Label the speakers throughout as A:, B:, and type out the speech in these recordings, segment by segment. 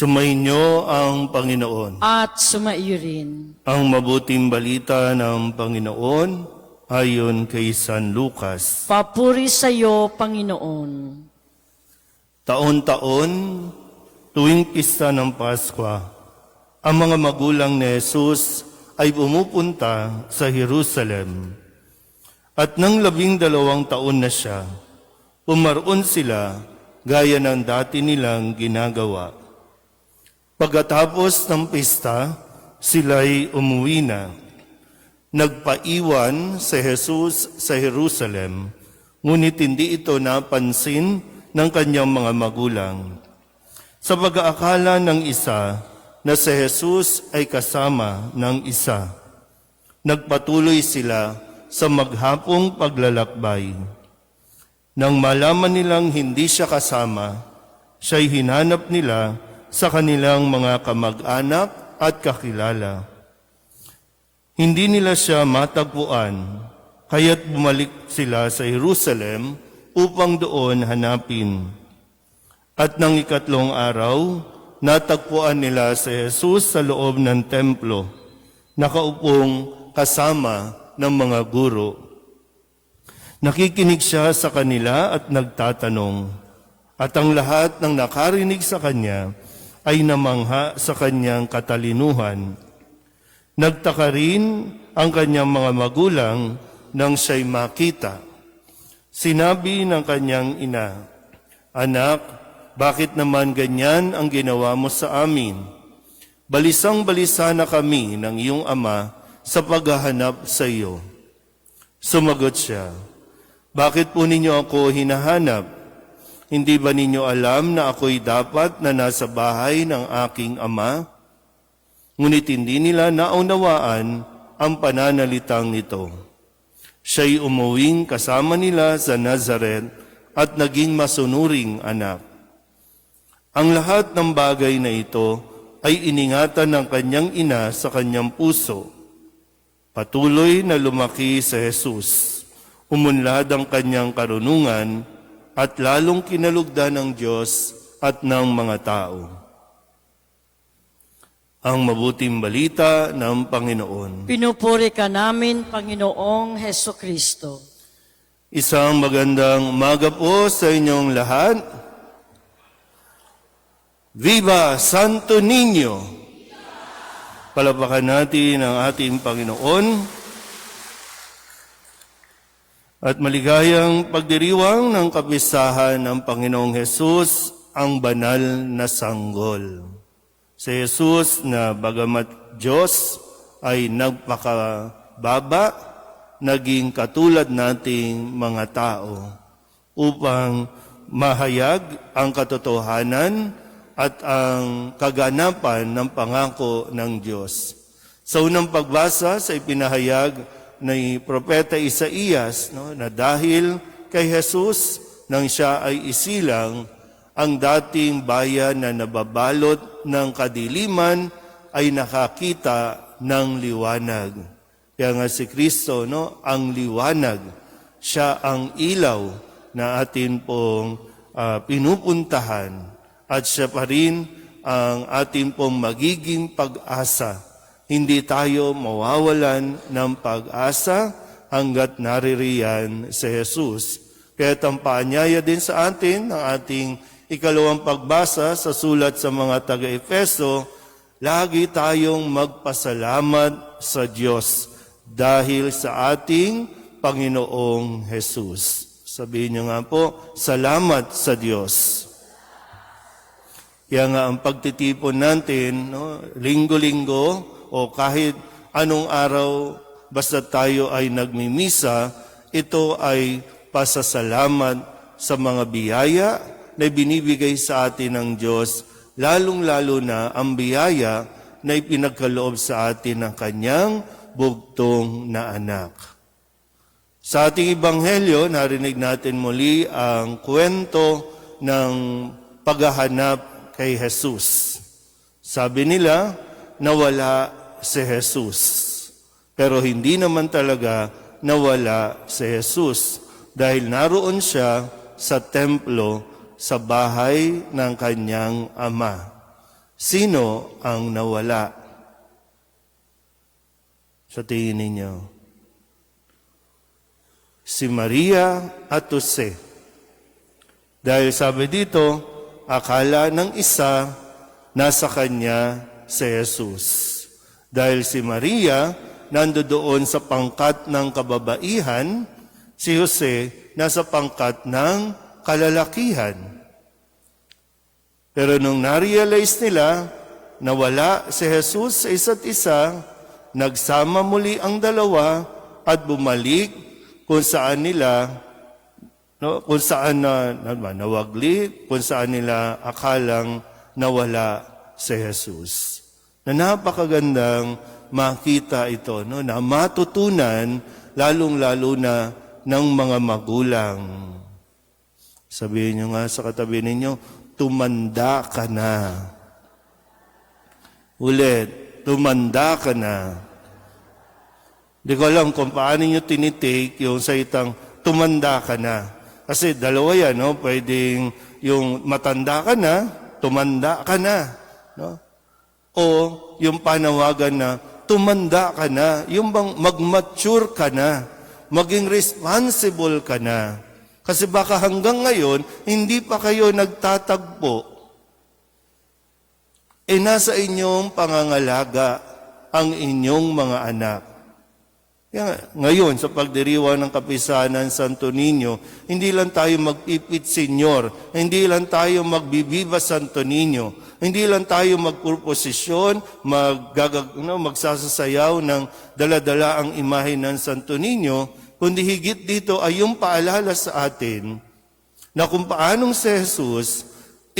A: Sumainyo ang Panginoon.
B: at sumaiyo rin.
A: Ang mabuting balita ng Panginoon ayon kay San Lucas.
B: Papuri sa iyo, Panginoon.
A: Taon-taon, tuwing pista ng Paskwa, ang mga magulang ni Jesus ay pumupunta sa Jerusalem. At nang labing dalawang taon na siya, pumaroon sila gaya ng dati nilang ginagawa. Pagkatapos ng pista, sila'y umuwi na. Nagpaiwan si Jesus sa Jerusalem, ngunit hindi ito napansin ng kanyang mga magulang. Sa pag-aakala ng isa na si Jesus ay kasama ng isa, nagpatuloy sila sa maghapong paglalakbay. Nang malaman nilang hindi siya kasama, siya'y hinanap nila sa kanilang mga kamag-anak at kakilala. Hindi nila siya matagpuan, kaya't bumalik sila sa Jerusalem upang doon hanapin. At nang ikatlong araw, natagpuan nila si Jesus sa loob ng templo, nakaupong kasama ng mga guro. Nakikinig siya sa kanila at nagtatanong, at ang lahat ng nakarinig sa kanya ay namangha sa kanyang katalinuhan. Nagtaka rin ang kanyang mga magulang nang siya'y makita. Sinabi ng kanyang ina, Anak, bakit naman ganyan ang ginawa mo sa amin? Balisang-balisa na kami ng iyong ama sa paghahanap sa iyo. Sumagot siya, Bakit po ninyo ako hinahanap? Hindi ba ninyo alam na ako'y dapat na nasa bahay ng aking ama? Ngunit hindi nila naunawaan ang pananalitang nito. Siya'y umuwing kasama nila sa Nazareth at naging masunuring anak. Ang lahat ng bagay na ito ay iningatan ng kanyang ina sa kanyang puso. Patuloy na lumaki sa Jesus. Umunlad ang kanyang karunungan at lalong kinalugdan ng Diyos at ng mga tao. Ang mabuting balita ng Panginoon.
B: Pinupuri ka namin, Panginoong Heso Kristo.
A: Isang magandang umaga po sa inyong lahat. Viva Santo Niño! Palapakan natin ang ating Panginoon at maligayang pagdiriwang ng kapisahan ng Panginoong Hesus ang banal na sanggol. Si Jesus na bagamat Diyos ay nagpakababa, naging katulad nating mga tao upang mahayag ang katotohanan at ang kaganapan ng pangako ng Diyos. Sa unang pagbasa sa ipinahayag ni Propeta Isaías no, na dahil kay Jesus nang siya ay isilang, ang dating bayan na nababalot ng kadiliman ay nakakita ng liwanag. Kaya nga si Kristo, no, ang liwanag, siya ang ilaw na atin pong ah, pinupuntahan. At siya pa rin ang atin pong magiging pag-asa hindi tayo mawawalan ng pag-asa hanggat naririyan si Jesus. Kaya tampaanyaya din sa atin ang ating ikalawang pagbasa sa sulat sa mga taga-Efeso, lagi tayong magpasalamat sa Diyos dahil sa ating Panginoong Jesus. Sabihin niyo nga po, salamat sa Diyos. Kaya nga ang pagtitipon natin, no, linggo-linggo o kahit anong araw, basta tayo ay nagmimisa, ito ay pasasalamat sa mga biyaya na binibigay sa atin ng Diyos, lalong-lalo na ang biyaya na ipinagkaloob sa atin ng kanyang bugtong na anak. Sa ating Ibanghelyo, narinig natin muli ang kwento ng paghahanap kay Jesus. Sabi nila, nawala si Jesus. Pero hindi naman talaga nawala si Jesus dahil naroon siya sa templo sa bahay ng kanyang ama. Sino ang nawala? Sa tingin ninyo? Si Maria at Jose. Dahil sabi dito, akala ng isa, nasa kanya si Jesus. Dahil si Maria, nandoon sa pangkat ng kababaihan, si Jose, nasa pangkat ng kalalakihan. Pero nung na-realize nila na wala si Jesus sa isa't isa, nagsama muli ang dalawa at bumalik kung saan nila no, kung saan na, na nawagli, kung saan nila akalang nawala si Jesus. Na napakagandang makita ito, no, na matutunan lalong-lalo na ng mga magulang. Sabihin nyo nga sa katabi ninyo, tumanda ka na. Ulit, tumanda ka na. Hindi ko alam kung paano nyo tinitake yung salitang tumanda ka na. Kasi dalawa yan, no? Pwedeng yung matanda ka na, tumanda ka na. No? O yung panawagan na tumanda ka na, yung bang mag-mature ka na, maging responsible ka na. Kasi baka hanggang ngayon, hindi pa kayo nagtatagpo. E nasa inyong pangangalaga ang inyong mga anak. Kaya ngayon, sa pagdiriwang ng Kapisanan Santo Niño, hindi lang tayo magpipit senyor, hindi lang tayo magbibiba Santo Niño, hindi lang tayo magpurposisyon, maggagag, no, magsasasayaw ng daladala ang imahe ng Santo Niño, kundi higit dito ay yung paalala sa atin na kung paanong si Jesus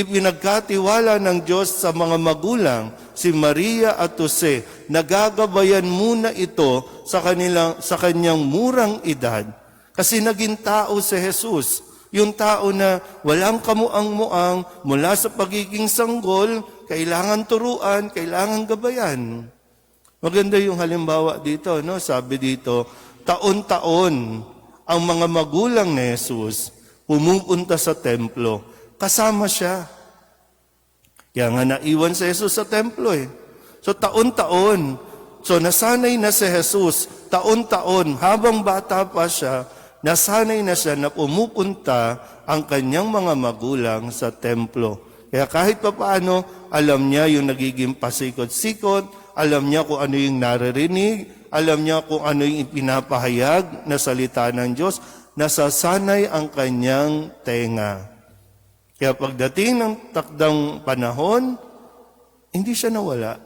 A: ipinagkatiwala ng Diyos sa mga magulang, si Maria at Jose, nagagabayan muna ito sa, kanilang, sa kanyang murang edad. Kasi naging tao si Jesus. Yung tao na walang kamuang-muang mula sa pagiging sanggol, kailangan turuan, kailangan gabayan. Maganda yung halimbawa dito, no? Sabi dito, taon-taon ang mga magulang ni Jesus pumupunta sa templo kasama siya. Kaya nga naiwan si Jesus sa templo eh. So taon-taon, so nasanay na si Jesus, taon-taon, habang bata pa siya, nasanay na siya na pumupunta ang kanyang mga magulang sa templo. Kaya kahit pa paano, alam niya yung nagiging pasikot-sikot, alam niya kung ano yung naririnig, alam niya kung ano yung ipinapahayag na salita ng Diyos, nasasanay ang kanyang tenga. Kaya pagdating ng takdang panahon, hindi siya nawala.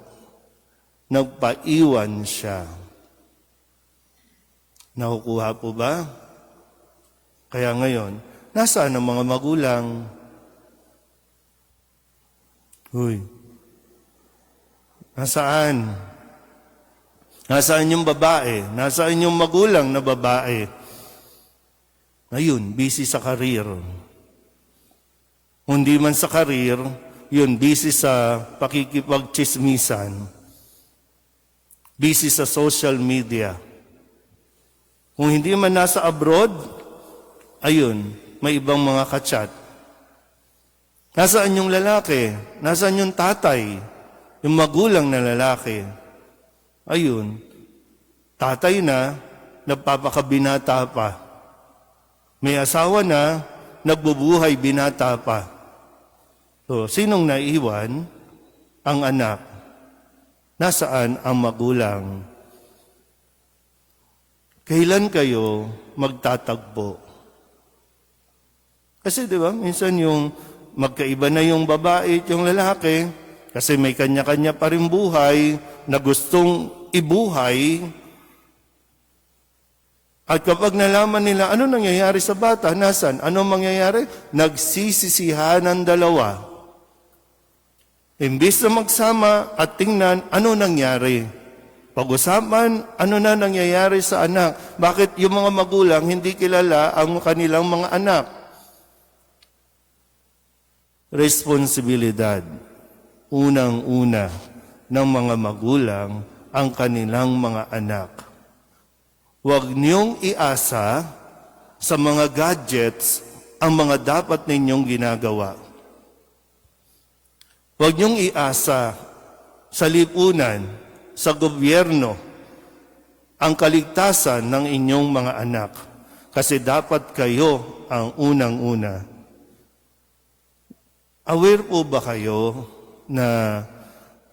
A: Nagpaiwan siya. Nakukuha po ba? Kaya ngayon, nasaan ang mga magulang? Uy, nasaan? Nasaan yung babae? Nasaan yung magulang na babae? Ngayon, busy sa karir. Hindi man sa karir, yun, busy sa pakikipagchismisan. Busy sa social media. Kung hindi man nasa abroad, ayun, may ibang mga kachat. Nasaan yung lalaki? Nasaan yung tatay? Yung magulang na lalaki? Ayun, tatay na, nagpapakabinata pa. May asawa na, nagbubuhay binata pa. So, sinong naiwan? Ang anak. Nasaan ang magulang? Kailan kayo magtatagpo? Kasi di ba, minsan yung magkaiba na yung babae at yung lalaki, kasi may kanya-kanya pa rin buhay na gustong ibuhay. At kapag nalaman nila ano nangyayari sa bata, nasan? Ano mangyayari? Nagsisisihan ng dalawa. Imbis na magsama at tingnan ano nangyari. Pag-usapan, ano na nangyayari sa anak? Bakit yung mga magulang hindi kilala ang kanilang mga anak? Responsibilidad. Unang-una ng mga magulang ang kanilang mga anak. Huwag niyong iasa sa mga gadgets ang mga dapat ninyong ginagawa. Huwag niyong iasa sa lipunan, sa gobyerno, ang kaligtasan ng inyong mga anak. Kasi dapat kayo ang unang-una. Aware po ba kayo na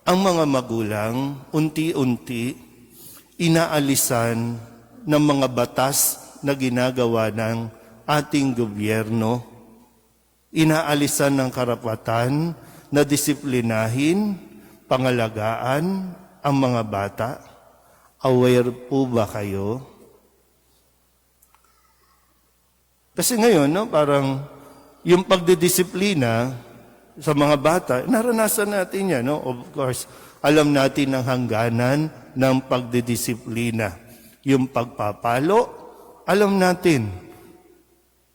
A: ang mga magulang unti-unti inaalisan ng mga batas na ginagawa ng ating gobyerno? Inaalisan ng karapatan na disiplinahin, pangalagaan ang mga bata? Aware po ba kayo? Kasi ngayon, no, parang yung pagdidisiplina sa mga bata, naranasan natin yan. No? Of course, alam natin ang hangganan ng pagdidisiplina. Yung pagpapalo, alam natin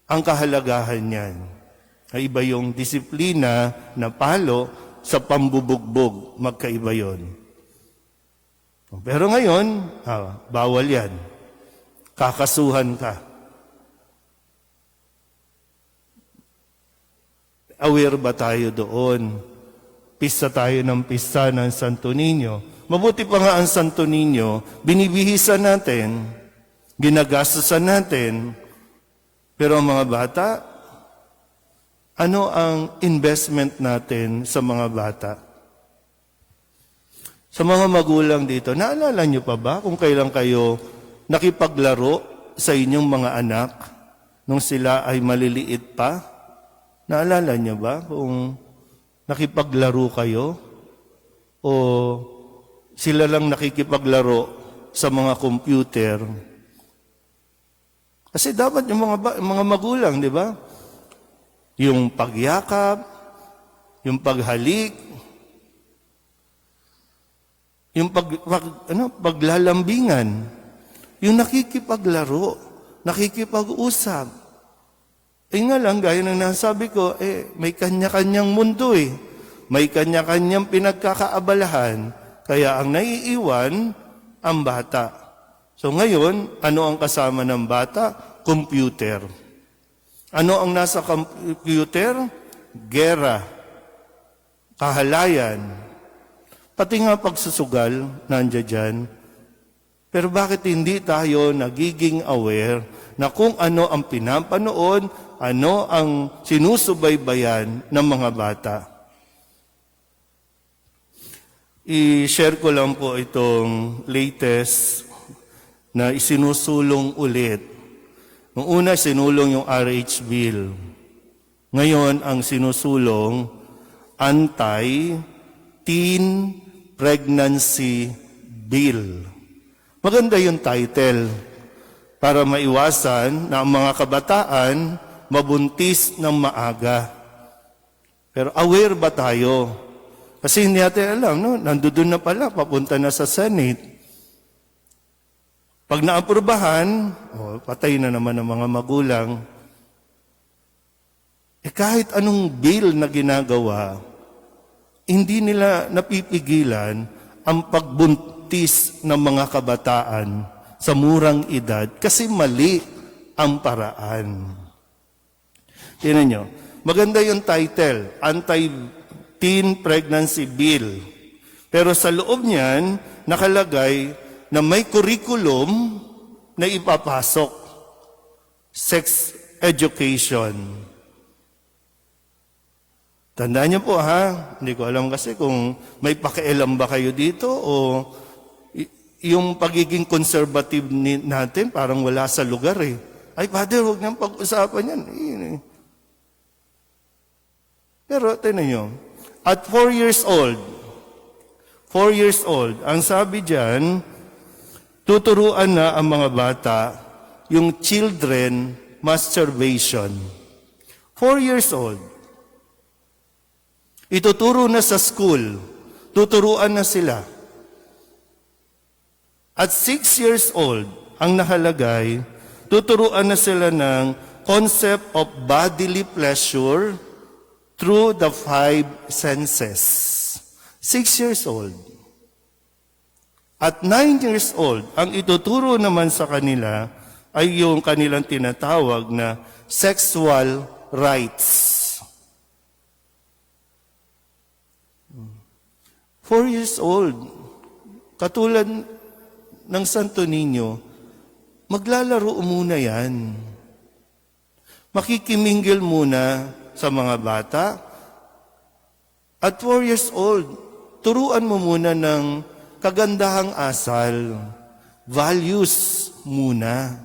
A: ang kahalagahan niyan. Ay iba yung disiplina na palo sa pambubugbog. Magkaiba yon. Pero ngayon, ah, bawal yan. Kakasuhan ka. Aware ba tayo doon? Pista tayo ng pista ng Santo Niño. Mabuti pa nga ang Santo Niño, binibihisan natin, ginagastosan natin, pero ang mga bata, ano ang investment natin sa mga bata? Sa mga magulang dito, naalala niyo pa ba kung kailan kayo nakipaglaro sa inyong mga anak nung sila ay maliliit pa? Naalala niyo ba kung nakipaglaro kayo? O sila lang nakikipaglaro sa mga computer? Kasi dapat yung mga, mga magulang, di ba? Yung pagyakap, yung paghalik, yung pag, pag- ano, paglalambingan, yung nakikipaglaro, nakikipag-usap. Eh nga lang, gaya ng nasabi ko, eh, may kanya-kanyang mundo eh. May kanya-kanyang pinagkakaabalahan. Kaya ang naiiwan, ang bata. So ngayon, ano ang kasama ng bata? Computer. Ano ang nasa computer? Gera. Kahalayan. Pati nga pagsusugal, nandiyan dyan. Pero bakit hindi tayo nagiging aware na kung ano ang pinapanood, ano ang sinusubaybayan ng mga bata? I-share ko lang po itong latest na isinusulong ulit. Nung una, sinulong yung RH bill. Ngayon, ang sinusulong, Anti-Teen Pregnancy Bill. Maganda yung title para maiwasan na ang mga kabataan mabuntis ng maaga. Pero aware ba tayo? Kasi hindi natin alam, no? Nandoon na pala, papunta na sa Senate. Pag naaprubahan, oh, patay na naman ang mga magulang. Eh kahit anong bill na ginagawa, hindi nila napipigilan ang pagbuntis ng mga kabataan sa murang edad kasi mali ang paraan. Tingnan nyo, maganda yung title, Anti-Teen Pregnancy Bill. Pero sa loob niyan, nakalagay na may curriculum na ipapasok. Sex education. Tandaan niyo po ha, hindi ko alam kasi kung may pakialam ba kayo dito o yung pagiging conservative natin parang wala sa lugar eh. Ay, Father, huwag niyang pag-usapan yan. Eh, Pero tinan niyo, at four years old, four years old, ang sabi diyan, tuturuan na ang mga bata yung children masturbation. Four years old. Ituturo na sa school. Tuturuan na sila. At six years old, ang nakalagay, tuturuan na sila ng concept of bodily pleasure through the five senses. Six years old. At nine years old, ang ituturo naman sa kanila ay yung kanilang tinatawag na sexual rights. Four years old. Katulad ng Santo Niño, maglalaro muna yan. Makikimingle muna sa mga bata. At four years old, turuan mo muna ng kagandahang asal. Values muna.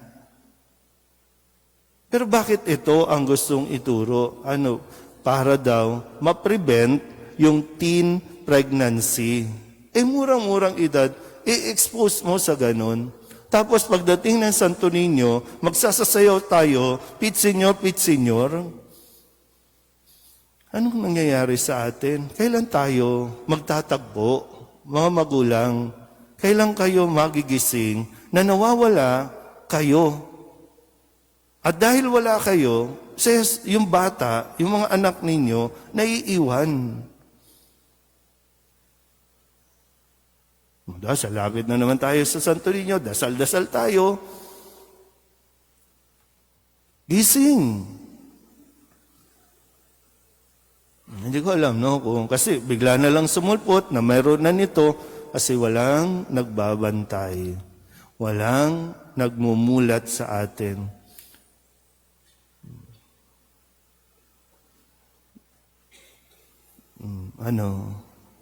A: Pero bakit ito ang gustong ituro? Ano? Para daw ma-prevent yung teen pregnancy. Eh, murang-murang edad, i-expose mo sa ganun. Tapos pagdating ng Santo Niño, magsasasayaw tayo, Pit Senyor, Pit Senyor. Anong nangyayari sa atin? Kailan tayo magtatagpo, mga magulang? Kailan kayo magigising na nawawala kayo at dahil wala kayo, says yung bata, yung mga anak ninyo, naiiwan. Dasal, lapit na naman tayo sa Santo Niño. Dasal-dasal tayo. Gising. Hindi ko alam, no? Kung, kasi bigla na lang sumulpot na mayroon na nito kasi walang nagbabantay. Walang nagmumulat sa atin. ano,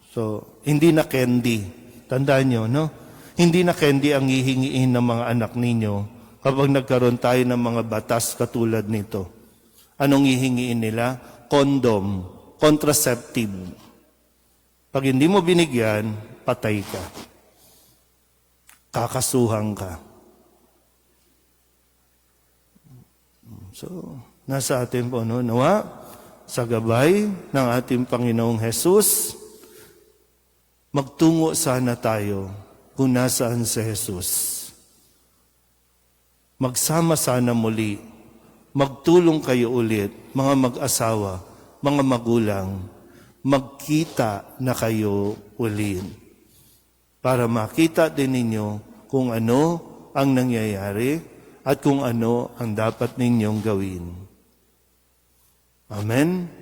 A: so, hindi na candy. Tandaan nyo, no? Hindi na candy ang hihingiin ng mga anak ninyo kapag nagkaroon tayo ng mga batas katulad nito. Anong hihingiin nila? Condom, contraceptive. Pag hindi mo binigyan, patay ka. Kakasuhan ka. So, nasa atin po, no? Nawa, sa gabay ng ating Panginoong Hesus, magtungo sana tayo kung nasaan si Jesus. Magsama sana muli, magtulong kayo ulit, mga mag-asawa, mga magulang, magkita na kayo ulit. Para makita din ninyo kung ano ang nangyayari at kung ano ang dapat ninyong gawin. Amen?